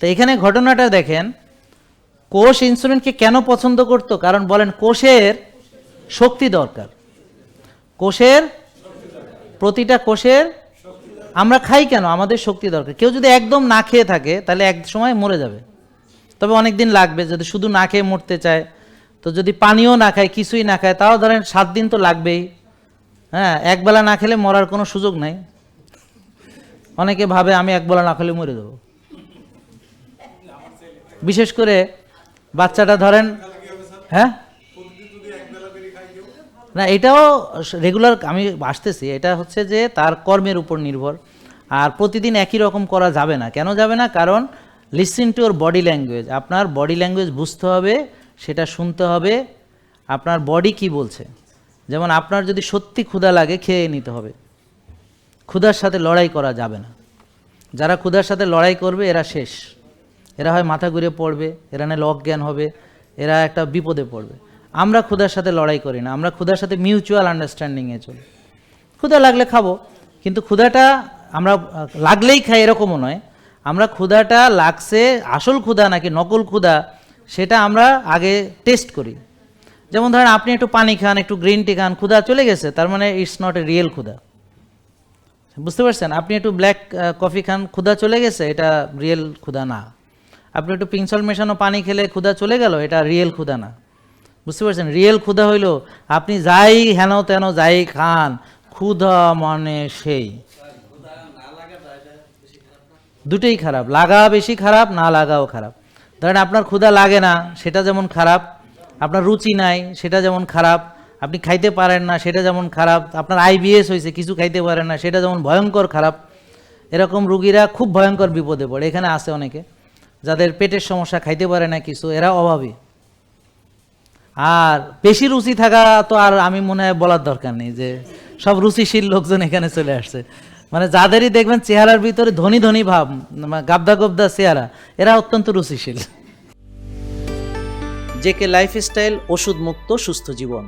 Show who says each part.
Speaker 1: তো এখানে ঘটনাটা দেখেন, কোষ ইনসুলিনকে কেন পছন্দ করতো? কারণ বলেন কোষের শক্তি দরকার। কোষের প্রতিটা কোষের আমরা খাই কেন? আমাদের শক্তি দরকার। কেউ যদি একদম না খেয়ে থাকে, তাহলে এক সময় মরে যাবে। তবে অনেক দিন লাগবে, যদি শুধু না খেয়ে মরতে চায়। তো যদি পানিও না খায়, কিছুই না খায়, তাও ধরেন সাত দিন তো লাগবেই। হ্যাঁ একবেলা না খেলে মরার কোনো সুযোগ নাই। অনেকে ভাবে আমি একবেলা না খেলে মরে দেবো বিশেষ করে বাচ্চাটা ধরেন হ্যাঁ? না, এটাও রেগুলার আমি আসতেছি, এটা হচ্ছে যে তার কর্মের উপর নির্ভর। আর প্রতিদিন একই রকম করা যাবে না। কেন যাবে না? কারণ লিসিন টু ওর বডি ল্যাঙ্গুয়েজ আপনার বডি ল্যাঙ্গুয়েজ বুঝতে হবে, সেটা শুনতে হবে, আপনার বডি কি বলছে। যেমন আপনার যদি সত্যি ক্ষুধা লাগে, খেয়ে নিতে হবে। ক্ষুধার সাথে লড়াই করা যাবে না। যারা ক্ষুধার সাথে লড়াই করবে, এরা শেষ। এরা হয় মাথা ঘুরে পড়বে, এরা না অজ্ঞান হবে, এরা একটা বিপদে পড়বে। আমরা ক্ষুধার সাথে লড়াই করি না, আমরা ক্ষুধার সাথে মিউচুয়াল আন্ডারস্ট্যান্ডিংয়ে চলি। ক্ষুধা লাগলে খাব, কিন্তু ক্ষুধাটা আমরা, লাগলেই খাই এরকমও নয়। আমরা ক্ষুধাটা লাগছে আসল ক্ষুধা নাকি নকল ক্ষুধা, সেটা আমরা আগে টেস্ট করি। যেমন ধরেন আপনি একটু পানি খান, একটু গ্রিন টি খান, ক্ষুধা চলে গেছে, তার মানে ইটস নট এ রিয়েল ক্ষুধা। বুঝতে পারছেন? আপনি একটু ব্ল্যাক কফি খান, ক্ষুধা চলে গেছে, এটা রিয়েল ক্ষুধা না। আপনি একটু পিংসল মেশানো পানি খেলে ক্ষুধা চলে গেল, এটা রিয়েল ক্ষুধা না। বুঝতে পারছেন? রিয়েল ক্ষুধা হইল আপনি যাই হেন তেন যাই খান, ক্ষুধা মানে সেই। দুটোই খারাপ, লাগা বেশি খারাপ, না লাগাও খারাপ। ধরেন আপনার ক্ষুধা লাগে না, সেটা যেমন খারাপ, আপনার রুচি নাই, সেটা যেমন খারাপ, আপনি খাইতে পারেন না, সেটা যেমন খারাপ, আপনার আইবিএস হয়েছে, কিছু খাইতে পারেন না, সেটা যেমন ভয়ঙ্কর খারাপ, এরকম রুগীরা খুব ভয়ঙ্কর বিপদে পড়ে, এখানে আছে অনেকে। যাদের পেটের সমস্যা খাইতে পারে না কিছু, এরা অভাবী। আর বেশি রুচি থাকা তো আর আমি মনে হয় বলার দরকার নেই যে সব রুচিশীল লোকজন এখানে চলে আসছে। মানে যাদেরই দেখবেন চেহারার ভিতরে ধনী ধনী ভাব মানে গাবদা গবদা চেহারা, এরা অত্যন্ত রুচিশীল। জেকে লাইফস্টাইল ওষুধ মুক্ত সুস্থ জীবন।